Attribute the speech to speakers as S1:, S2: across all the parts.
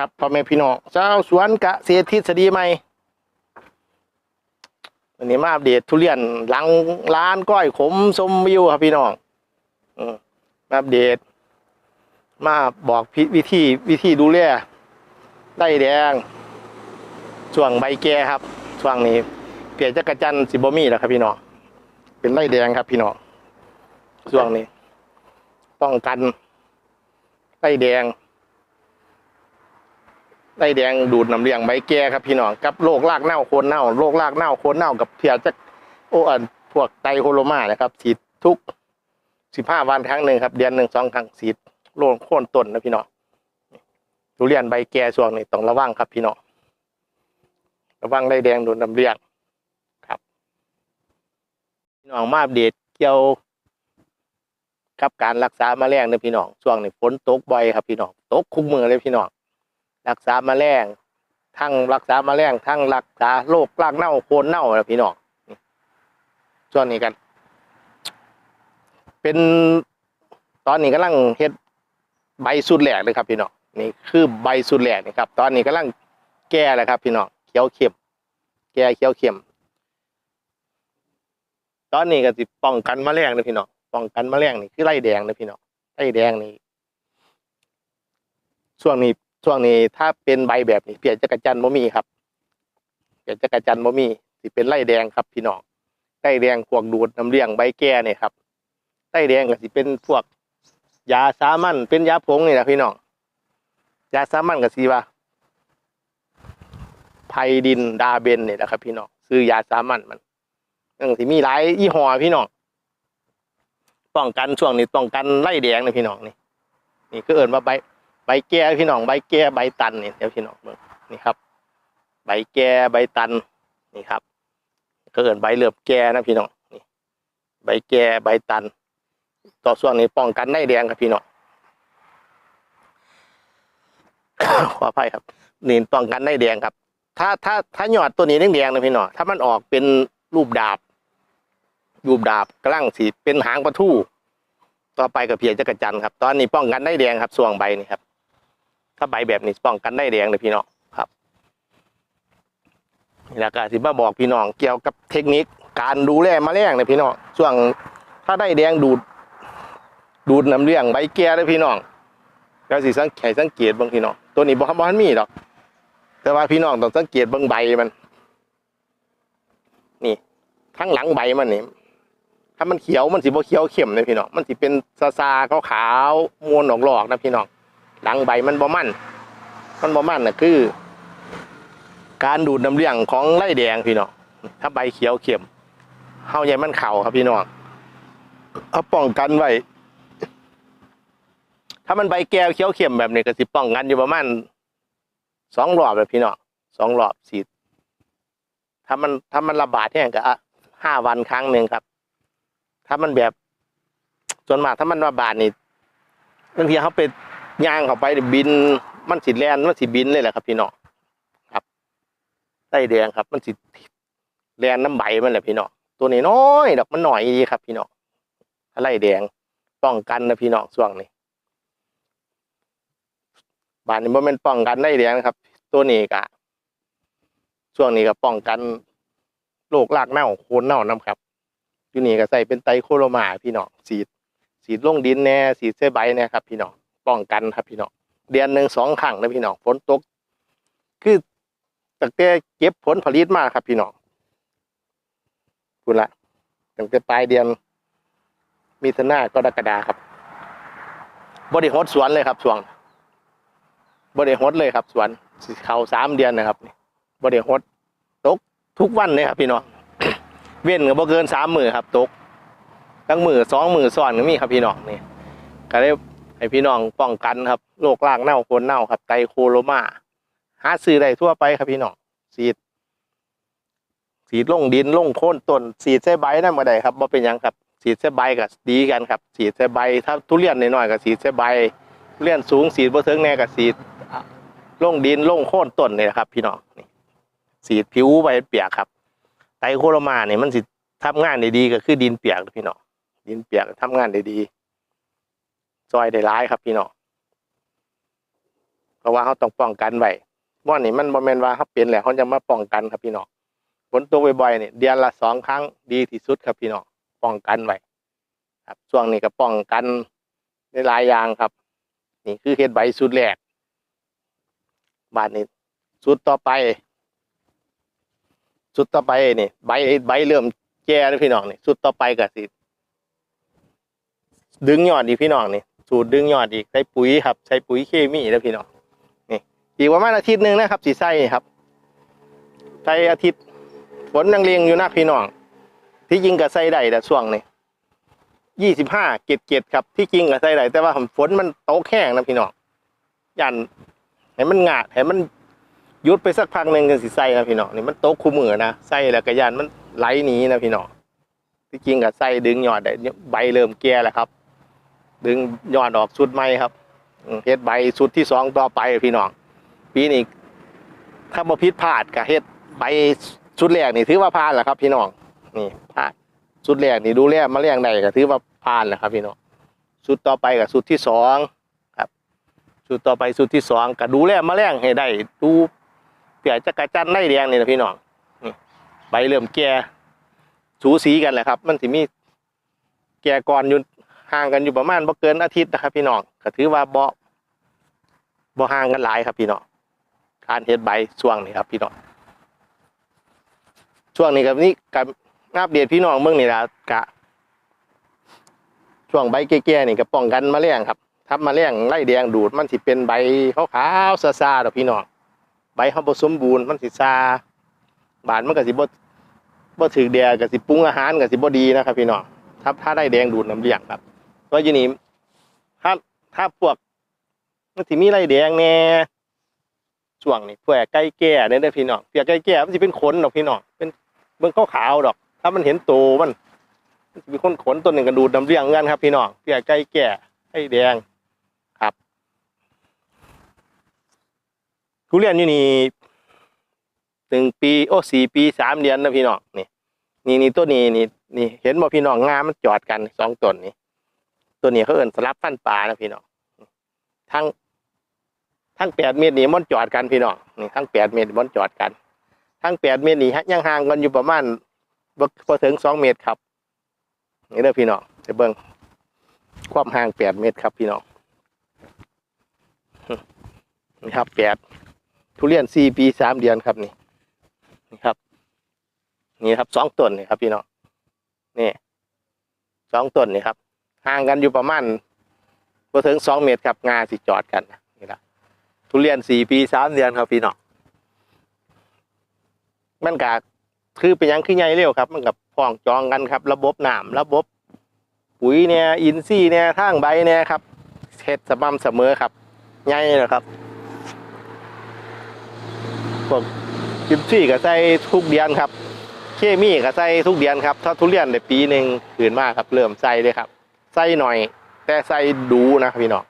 S1: ครับพ่อแม่พี่น้องเจ้าสวนกะเศรษฐทฤษฎีใหม่วันนี้มาอัปเดตทุเรียนหลังร้านก้อยขมชมวิวครับพี่น้องอืมมาอัปเดต มาบอกพิวิธีวิธีดูแลไล่แดงช่วงใบแก่ครับช่วงนี้เปียจักรจันสิบมีแล้วครับพี่น้องเป็นไล่แดงครับพี่น้องช่วงนี้ ป้องกันไล่แดง ไล่แดงดูดน้ำเลี้ยงใบแก่ครับพี่น้องกับโรครากเน่าโคนเน่าโรครากเน่าโคนเน่ากับเพียจะโอ้อันพวกไตโคโรมานะครับฉีดทุกสิบห้าวันครั้งหนึ่งครับ เดือนหนึ่งสองครั้งฉีดโรคโค่นต้นนะพี่น้องทุเรียนใบแก่ช่วงนี้ต้องระวังครับพี่น้องระวังไล่แดงดูดน้ำเลี้ยงครับพี่น้องมาอัปเดตเกี่ยวกับการรักษาแมลงนะพี่น้องช่วงนี้ฝนตกบ่อยครับพี่น้องตกคุกมือเลยพี่น้อง รักษาแมลงทั้งรักษาแมลงทั้งรักษาโรครากเน่าโคนเน่านะพี่น้องช่วงนี้กัน เป็นตอนนี้กำลังเฮ็ดใบสุดแหลกเลยครับพี่น้องนี่คือใบสุดแหลกนี่ครับ ตอนนี้กำลังแก่แล้วครับ พี่น้องเขียวเข้มแก่เขียวเข้มตอนนี้ก็สิป้องกันแมลงนะพี่น้องป้องกันแมลงนี่คือไล่แดงนะพี่น้องไล่แดงนี่ช่วงนี้ ช่วงนี้ถ้าเป็นใบแบบนี้เปียกจักรจันทร์บ่มีครับเปียกจักรจันทร์บ่มีสิเป็นไล่แดงครับ พี่น้องไล่แดงพวกดูดน้ำเลี้ยงใบแก่เนี่ยครับไล่แดงก็สิเป็นพวกยาสามัญเป็นยาผงนี่แหละพี่น้องยาสามัญก็สิว่าไพดินดาเบนเนี่แหละครับ พี่น้องซื้อยาสามัญมันนั่นสิมีหลายยี่ห้อพี่น้องป้องกันช่วงนี้ป้องกันไล่แดงนะพี่น้องนี่นี่ก็เอิ้นว่าใบ บแก่พี่น้องใบแก่ใบตันนี่เดี๋ยวพี่น้องเบิ่งนี่ครับ ใบแก่ใบตันนี่ครับก็เกินใบเหลือบแก่นะพี่น้องนี่ใบแก่ใบตัน ต่อส่วนนี้ป้องกันได้แดงครับพี่น้องขออภัยครับนี่ป้องกันได้แดงครับ ถ้าถ้าถ้าหยอดตัวนี้แดงๆนะพี่น้องถ้ามันออกเป็นรูปดาบรูปดาบกลั่งสีเป็นหางปลาทู่ต่อไปกับเพียจักรจันครับ ตอนนี้ป้องกันได้แดงครับส่วงใบนี่ครับ ถ้าใบแบบนี้ป้องกันได้แดงเลยพี่น้องครับนี่แหละก็สิมาบอกพี่น้องเกี่ยวกับเทคนิคการดูแลแมลงเลยพี่น้องช่วงถ้าได้แดงดูด ดูดน้ำเลี้ยงใบแก่เลยพี่น้องแล้วสิสังเกตสังเกตบางพี่น้องตัวนี้บ่บ่ทันมีดอก แต่ว่าพี่น้องต้องสังเกตบิ่งใบมัน นี่ทั้งหลังใบมันนี่ถ้ามันเขียวมันสิบ่เขียวเข้มเลยพี่น้องมันสิเป็นซาซาขาวขาวมวนออกหลอกนะพี่น้อง หลังใบมันบ่มันมันบ่มันน่ะคือ การดูดน้ำเลี้ยงของไล่แดงพี่น้องถ้าใบเขียวเข้มเฮาใหญ่มันเข่าครับพี่น้องเอาป้องกันไว้ถ้ามันใบแก้วเขียวเข้มแบบนี้ก็สิป้องกันอยู่ประมาณสองรอบเลยพี่น้องสองรอบฉีดถ้ามันถ้ามันระบาดเนี่ยก็ห้าวันครั้งหนึ่งครับ ถ้ามันแบบส่วนมากถ้ามันระบาดนี่บางทีเขาไป ย่างเข้าไปบิน มันสิแลนมันสิบินเลยแหละครับ พี่น้องครับไต้แดงครับ มันสิแลนน้ำใบมันแหละพี่น้องตัวนี้น้อยดอกมันหน่อยดีครับ พี่น้องอะไรแดงป้องกันนะพี่น้องช่วงนี้บานนี้บ่แมันป้องกันได้แดงนะครับ ตัวนี้กะช่วงนี้ก็ป้องกันโรครากเน่าโคนเน่านํครับอยู่นี่ก็ใส่เป็นไตรโคโรมาพี่น้องสีดสีดลงดินแน่สีดเส้ใบแน่ครับ พี่น้อง ป้องกันครับพี่น้องเดือนหนึ่งสองครั้งนะพี่น้องฝนตก คือตั้งแต่เก็บผลผลิตมาครับพี่น้องคุณละตั้งแต่ปลายเดือนมีนาหน้ากรกฎาครับบริหดสวนเลยครับสวงบริหดเลยครับสวนสเขาสามเดือนนะครับบริหดตกทุกวันเลยครับพี่น้องเว้นก็บ่เกินสามหมือครับ ตกตั้งหมือสองหมือซ้อนก็มีครับพี่น้องนี่ก็ได้ ให้พี่น้องป้องกันครับโรครากเน่าโคนเน่าครับไตโคโรมาหาซื้อได้ทั่วไปครับพี่น้องสีดสีดลงดินลงโค่นต้นสีดใส่ใบนั่นมาได้ครับบ่เป็นยังครับสีดใส่ใบกับดีกันครับสีดใส่ใบ ถ้าทุเรียนน้อยๆกับสีดใส่ใบทุเรียนสูงสีดบ่ถึงแน่กับสีดลงดินลงโค่นต้นนี่แหละครับ พี่น้องนี่สีดผิวใบเปียกครับ ไตโคโรมาเนี่ยมันสิทำงานได้ดีก็คือดินเปียกพี่น้องดินเปียกทำงานได้ดี ซอยได้ร้ายครับพี่น้องเพราะว่าเขาต้องป้องกันไว้ม่อนนี่มันบ่แมนว่าเขาเปลี่ยนแหล้วเขาจะมาป้องกันครับพี่น้องฝนตกบ่อยๆนี่ยเดือนละสองครั้งดีที่สุดครับพี่น้องป้องกันไว้ครับช่วงนี้ก็ป้องกันในหลายอย่างครับ นี่คือเฮ็ดใบสุดแรกบาทนี้สุดต่อไป สุดต่อไปนี่ใบใบเริ่มแก่แล้วพี่น้องนี่สุดต่อไปก็สิดึงยอดอีพี่น้องนี่ สูตรดึงยอดอีกใช้ปุ๋ยครับใช้ปุ๋ยเคมีแล้วพี่น้องนี่อีกประมาณอาทิตย์หนึ่งนะครับสีไส้ครับใช้อาทิตย์ฝนยังเรียงอยู่นะพี่น้องที่จริงกับไส้ได้แต่ช่วงนี้ยี่สิบห้าเกตเกตครับ ที่จริงกับไส้ได้แต่ว่าฝนมันตกแห้งนะพี่น้องยันให้มันงาดให้มันยุดไปสักพักหนึ่งกันสิไส้นะพี่น้องนี่มันตกคู่มือนะไส้แล้วก็ยันมันไหลหนีนะพี่น้องที่จริงกับไส้ดึงยอดได้ใบเริ่มแก่แล้วครับ ดึงยอดออกสุดใหม่ครับเฮ็ดใบสุดที่สองต่อไปพี่น้องปีนี้ถ้าบ่ผิดพลาดก็เฮ็ดใบสุดแรกนี่ถือว่าผ่านแหล้วครับ พี่น้องนี่ผ่านสุดแรกนี่ดูแลแมลงได้ก็ถือว่าผ่านแหล้วครับพี่น้องสุดต่อไปก็สุดที่สองครับสุดต่อไปสุดที่สองก็ดูแลแมลงให้ได้ดูเปียจักระจันไล่แดงนี่นะพี่น้องใบเริ่มแก่สูสีกันแหละครับ มันสิมีแก่ก่อนอยู่ ห่างกันอยู่ประมาณบ่เกินอาทิตย์นะครับ พี่น้องก็ถือว่าบ่บ่ห่างกันหลายครับพี่น้องการเฮ็ดใบช่วงนี้ครับพี่น้องช่วงนี้กับนี่กับอัปเดตพี่น้องเมืองนี่ละกะ ช่วงใบแก่ๆนี่ก็ป้องกันมแมลงครับถ้าแมลงไล่แดงดูดมันสิเป็นใบขาวๆซาๆดอกพี่น้องใบเขาบ่สมบูรณ์มันสิซาบานมันก็สิบ่บ่ถึกแดดก็สิปรุงอาหารก็สิบ่ดีนะครับ พี่น้องถ้าถ้าได้แดงดูดน้ำเลี้ยงครับ เพราอยู่นี่ถ้าถ้าพวกมันสิมีไรแดงแน่ช่วงนี้เพื่อไก่แก่เนี่ยเด้พี่น้องเพื่อไก่แก่มันสิเป็นขนดอกพี่น้องเป็นเบิ่งขาวๆดอก ถ้ามันเห็นโตมันมันสิมีคนขนตัวหนึ่งกันดูดน้ำเลี้ยงกันครับ พี่น้องเพื่อไก่แก่ไก่แดงครับทุเรียนอยู่นี่หนึ่งปีโอ้สี่ปีสามเดือนนะพี่น้องนี่นี่นี่ตัวนี้นี่นี่เห็นบ่พี่น้องงามมันจอดกันสองต้นนี่ ตัวนี้เขาเอิ้นสลับฟันปลานะพี่น้องทั้งทั้งแปดเมตรนี่มันจอดกันพี่น้องนี่ทั้งแปดเมตรมันจอดกัน ทั้งแปดเมตรนี่ยังห่างกันอยู่ประมาณพอถึงสองเมตรครับ นี่เด้อพี่น้องจะเบิ่งความห่างแปดเมตรครับพี่น้องนี่ครับแปดทุเรียนสี่ปีสามเดือนครับนี่นี่ครับ นี่ครับสองต้นนี่ครับพี่น้องนี่สองต้นนี่ครับ ห่างกันอยู่ประมาณพอถึงสองเมตรครับงาสิจอดกันนี่ละทุเรียนสี่ปีสามเดือนครับพี่น้องมันกะคือเป็นยังคือใหญ่เร็วครับ มันกับพ้องจองกันครับ ระบบน้ำระบบ ปุ๋ยเนี่ยอินทรีย์เนี่ยทางใบเนี่ยครับเฮ็ดสม่ำเสมอครับใหญ่เลยครับพวกอินทรีย์ก็ใส่ทุกเดือนครับ เคมีก็ใส่ทุกเดือนครับ ถ้าทุเรียนในปีหนึ่งขืนมากครับ เริ่มใส่เลยครับ ใส่หน่อย แต่ใส่ดูนะครับพี่น้อง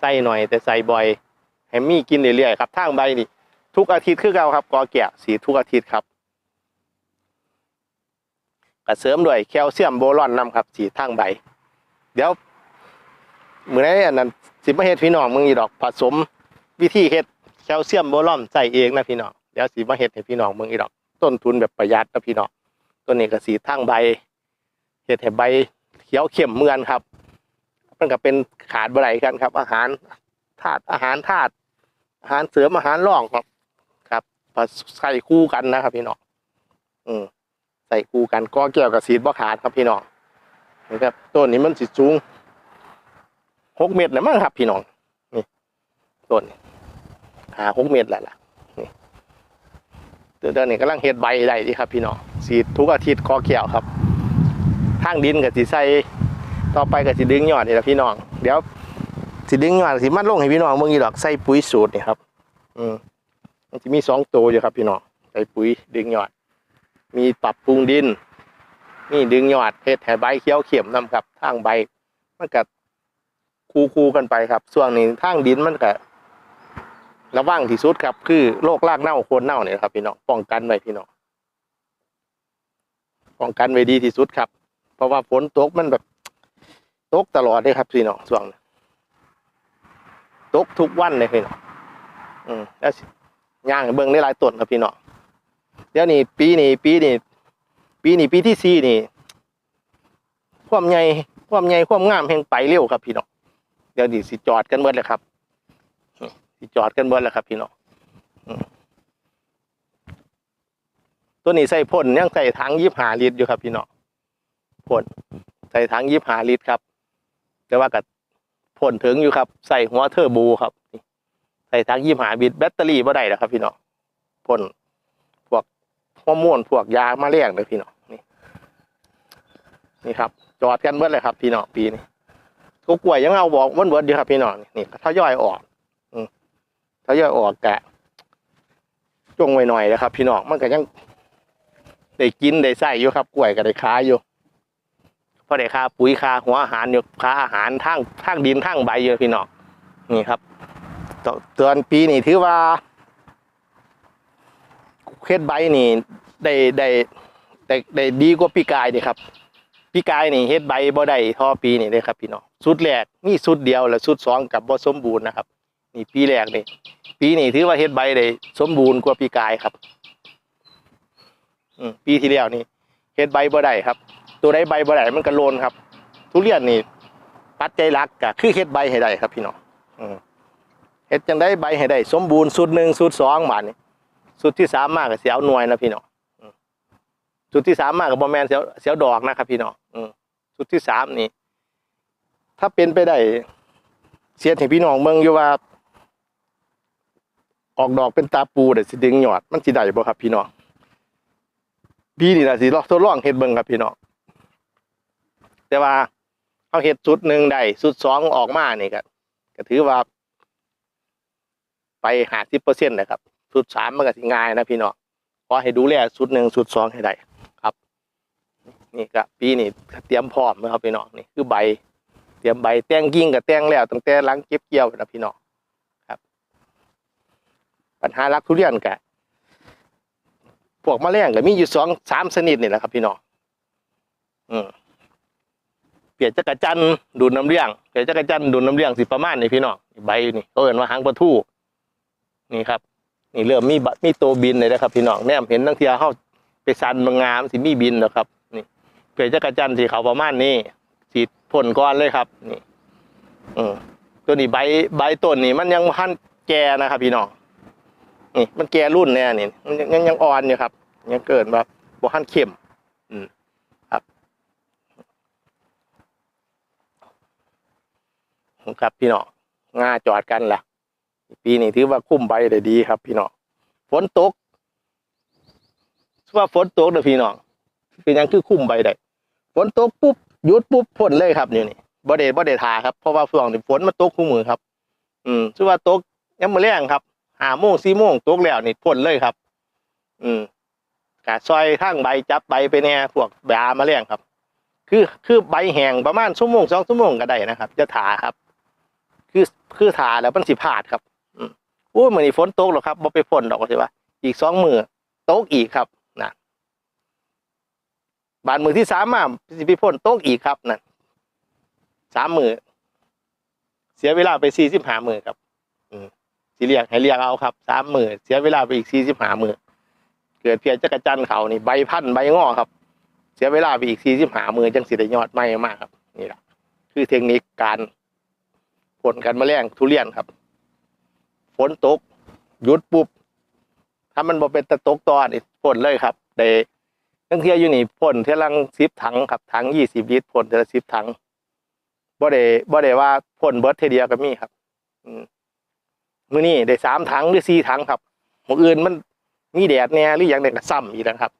S1: ใส่หน่อย แต่ใส่บ่อยให้มีกินเรื่อยๆครับทางใบนี่ทุกอาทิตย์คือเก่าครับกอแกะสีทุกอาทิตย์ครับก็เสริมด้วยแคลเซียมโบรอนนํครับสีทางใบ เดี๋ยวมือนี้อันนั้นสิมาเฮ็ดพี่น้องมึงอีดอกผสมวิธีเฮ็ดแคลเซียมโบรอนใส่เองนะพี่น้องเดี๋ยวสิมาเฮ็ดให้พี่น้องมึงอีดอก ต้นทุนแบบประหยัดนะพี่น้องตัวนี้ก็สีทั้งใบเห็ดให้ใบ ขียวเข้มเมือนครับมันก็เป็นขาดบ่ไรกันครับ อาหารธาตุอาหารธาตุอาหารเสริมอาหารร่องครับ ครับใส่คู่กันนะครับพี่น้องอืมใส่คู่กันก็แก้วกับสีดบ่ขาดครับพี่น้องนะครับต้นนี้มันสิสูงหกเมตรเลยมั้งครับพี่น้องนี่ต้นนี้หาหกเมตรแหละล่ะนี่เดี๋ยวนี้กำลังเฮ็ดใบได้ดีครับ พี่น้องสีทุกอาทิตย์คอเขียวครับ ทางดินกับสีใสต่อไปกับสีดึงยอดนี่แหละพี่น้อง เดี๋ยวสีดึงยอดสีมันลงให้พี่น้องเมื่อกี้ดอกใส่ปุ๋ยสูตรนี่ครับ อืมมันจะมีสองตัวอยู่ครับพี่น้องใส่ปุ๋ยดึงยอด มีปรับปรุงดิน มีดึงยอดเฮ็ดให้ใบเขี้ยวเข็มนํครับทางใบมันก็คู่คู่ๆกันไปครับ ส่วนนี้ทางดินมันก็ระวังที่สุดครับ คือโรครากเน่าโคนเน่าเนี่ยครับพี่น้องป้องกันไว้พี่น้องป้องกันไว้ดีที่สุดครับ ราะว่าฝนตกมันแบบตกตลอดเลยครับพี่น้องช่วงนี้ตกทุกวันเลยพี่น้องอืมแล้วย่างเบิ่งได้หลายต้นครับพี่น้องเดี๋ยวนี้ปีนี้ปีนี้ปีนี้ปีที่สี่นี่ความใหญ่ความใหญ่ความงามแห่งไปเร็วครับพี่น้องเดี๋ยวดิสิจอดกันเบิดเลยครับสิจอดกันเบิดแล้วครับ พี่น้องตัวนี้ใส่พ่นยังใส่ถังยีบหาลิตรอยู่ครับพี่น้อง พ่นใส่ถังยีบหาลิตรครับ แต่ว่ากับพ่นถึงอยู่ครับ ใส่หัวเทอร์โบครับใส่ถังยีบหาบิตแบตเตอรี่บ่ได้แล้วครับ พี่น้องพ่นพวกฮอร์โมนพวกยามาเลี้ยงเลยพี่น้องนี่นี่ครับ จอดกันเบิดเลยครับ พี่น้องปีนี้ก็กล้วยยังเอาบอกวนเบิดอยู่ครับพี่น้องนี่นี่ทยอยออก อืมทยอยออกแกะจงไว้หน่อยนะครับ พี่น้องมันก็ยังได้กินได้ใส่อยู่ครับกล้วยก็ได้ค้ายอยู่ เพราะได้ค่าปุ๋ยค่าหัวอาหารอยู่ค่าอาหารทางทางดินทางใบอยู่พี่น้องนี่ครับตเตือนปีนี้ถือว่าเฮ็ดใบนี่ได้ได้ได้ได้ดีกว่าปีกายเดีครับพี่กายนี่เฮ็ดใบบ่ได้ท่อปีนี่เลยครับพี่น้องสุดแรกมีสุดเดียวแล้วสุดสองกับบ่สมบูรณ์นะครับ นี่ปีแรกนี่ปีนี้ถือว่าเฮ็ดใบได้สมบูรณ์กว่าปีกายครับอืมปีที่แล้วนี่เฮ็ดใบบ่ได้ครับ ตัวใดใบบ่ได้มันก็โลนครับ ทุเรียนนี่ปัจจัยหลักก็คือเฮ็ดใบให้ได้ครับพี่น้องเฮ็ดจังได้ใบให้ได้สมบูรณ์สุดหนึ่งสุดสองบาดนี่สุดที่สามมากก็สิเอาหน่วยนะพี่น้องจุดที่สามมากกับบอแมนเสียวเสียวดอกนะครับ พี่น้องอืมจุดที่สามนี่ ถ้าเป็นไปได้เสียให้พี่น้องเมืองอยู่ว่า ออกดอกเป็นตาปูเดี๋ยวสิดึงหยอดมันสิได้บ่ครับ พี่น้องพี่นี่นะสิลองทดลองเฮ็ดเบิ่งครับพี่น้อง แต่ว่าเขาเฮ็ดสุดหนึ่งได้สุดสองออกมานี่ก็ก็ถือว่า ไปหาสิบเปอร์เซ็นต์นะครับสุดสามมันก็สิง่ายนะพี่น้องขอให้ดูแลสุดหนึ่งสุดสองให้ได้ครับ นี่ก็ปีนี้เตรียมพร้อมนะครับพี่น้องนี่คือใบ เตรียมใบแต่งกิ่งกับแต่งแล้วตั้งแต่หลังเก็บเกี่ยวนะพี่น้องครับ ปัญหารักทุเรียนกะพวกมแมลงก็มีอยู่สองสามชนิดนี่แหละครับพี่น้องอืม เปียกจักรจันดูดน้ำเลี้ยงเปียกจักรจันดูดน้ำเลี้ยงสิประมาณนี่พี่น้องใบนี่เขาเอ่นว่าหางปลาทู่นี่ครับ นี่เริ่มมีบมีตัวบินเลยนะครับ พี่น้องแนมเห็นตั้งเทียเข้าไปสันบางงามสิมีบินนะครับ นี่เผื่อจักรจันสีขาวประมาณนี้สีพ่นก้อนเลยครับ นี่ อืมตัวนี้ใบใบต้นนี่ มันยังพันแก่นะครับ พี่น้องนี่มันแก่รุ่นแน่นี่มันยังยังอ่อนอยู่ครับ ยังเกิดแบบบ่ทันเข้ม อืมครับ ครับพี่น้องงาจอดกันล่ะ ปีนี้ถือว่าคุ้มใบได้ดีครับ พี่น้องฝนตกว่าฝนตกเด้อพี่น้องเป็นยังคือคุ้มใบได้ฝนตกปุ๊บหยุดปุ๊บพ่นเลยครับนี่นี่บ่ได้บ่ได้ทาครับเพราะว่าช่วงนี้ฝนมันตกคู่มือครับ อืมชื่อว่าตกยังมือแรงครับหาโมงสี่โมงตกแล้วนี่พ่นเลยครับ อืมกะซอยข้างใบจับใบไปแน่พวกยามาแรงครับ คือคือใบแห้งประมาณชั่วโมงสองชั่วโมงก็ได้นะครับ จะทาครับ คือคือทาแล้วมันสิพลาดครับโอ้ยมือนฝนตกหรอกครับบ่ไปฝนดอกใช่ปะอีกสองมือตกอีกครับนะบานมือที่สามมาสิไปฝนตกอีกครับนั่นสามมือเสียเวลาไปสี่สิบห้ามือครับ อืมสิเรียกให้เรียกเอาครับสามมือเสียเวลาไปอีกสี่สิบห้ามือเกิดเพียจักรจันทร์เขานี่ใบพันธุ์ใบงอครับ เสียเวลาไปอีกสี่สิบห้ามือจังสิได้ยอดไม่มากครับ นี่แหละคือเทคนิคการ ผลการแมลงทุเรียนครับ ฝนตกหยุดปุ๊บถ้ามันบ่เป็นตะตกตอนนี่พ่นเลยครับได้ทั้งเที่ยอยู่นี่พ่นเท่าลังสิบถังครับถังยี่สิบลิตรพ่นเท่าละสิบถังบ่ได้บ่ได้ว่าพ่นเบิร์ดเทเดียก็มีครับ อืมมื้อนี้ได้สามถังหรือสี่ถังครับมื้ออื่นมันมีแดดแน่หรืออย่างเด็กก็ซ้ำอีกนะครับ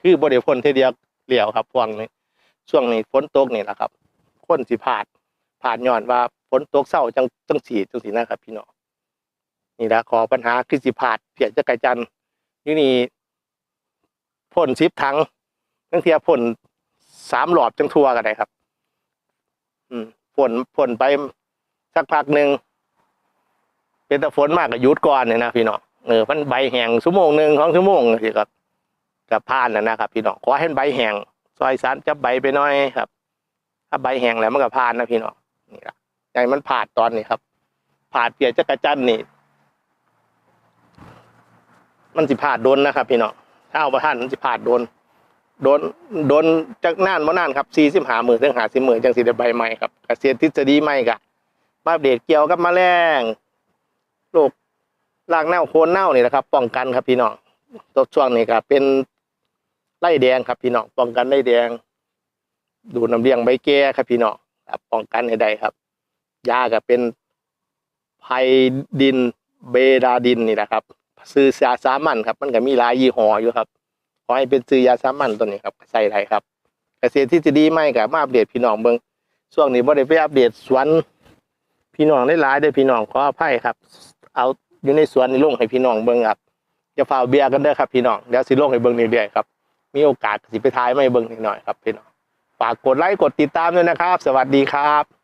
S1: คือบ่ได้พ่นเทเดียวเหลียวครับช่วงนี้ช่วงนี้ฝนตกนี่แหละครับ คนสิพาดผ่านย้อนว่า นตกเศร้าจังจังสีจังสีนะครับ พี่น้องนี่ละขอปัญหาคือสิพาดเพียจักรจันนี่นี่พ่นซิปทั้งทั้งเทียพ่นสามหลอดจังทัวกันได้ครับ อืมพ่นพ่นไปสักพักหนึ่งเป็นแต่ฝนมากกับยุดก่อนเนี่ยนะพี่น้องเออมันใบแห้งชั่วโมงหนึ่งของชั่วโมงสิครับกับพานนะนะครับ พี่น้องขอให้ใบแห้งซอยสารจับใบไปหน่อยครับ ถ้าใบแห้งแล้วมันก็พานนะพี่น้องนี่ละ ใจมันผาดตอนนี้ครับผาดเปียจักรจันนี่ มันสิพลาดโดนนะครับ พี่น้องถ้าเอาประทานมันสิพลาดโดน โดนโดนจากนานบ่นานครับสี่สิบหาหมื่นถึงหาสิบหมื่นจังสิได้ใบใหม่ครับเกษตรทฤษฎีใหม่กะมาปเดตเกี่ยวกับมแมลงโรครากเน่าโคนเน่านี่แหละครับ ป้องกันครับพี่น้องตัวช่วงนี้ก็เป็นไล่แดงครับพี่น้องป้องกันไล่แดง ดูน้ำเลี้ยงใบแก่ครับพี่น้องป้องกันให้ได้ครับ ยาก็เป็นไพดินเบดาดินนี่แหละครับ ซื้อยาสามัญครับ มันก็มีหลายยี่ห้ออยู่ครับ ขอให้เป็นซื้อยาสามัญตัวนี้ครับใส่ไรครับ เกษตรที่จะดีไหมกับมาอัปเดตพี่น้องเบิ้งช่วงนี้บ่ได้ไปอัปเดตสวนพี่น้องได้หลายเด้พี่น้องขออภัยครับ เอาอยู่ในสวนนี่ลงให้พี่น้องเบิ้งครับอย่าฝ่าเบียร์กันเด้ครับพี่น้องเดี๋ยวสิลงให้เบิ้งเรื่อยๆครับมีโอกาสสิไปทายไม่เบิ้งนิดหน่อยครับพี่น้องฝากกดไลค์กดติดตามด้วยนะครับ สวัสดีครับ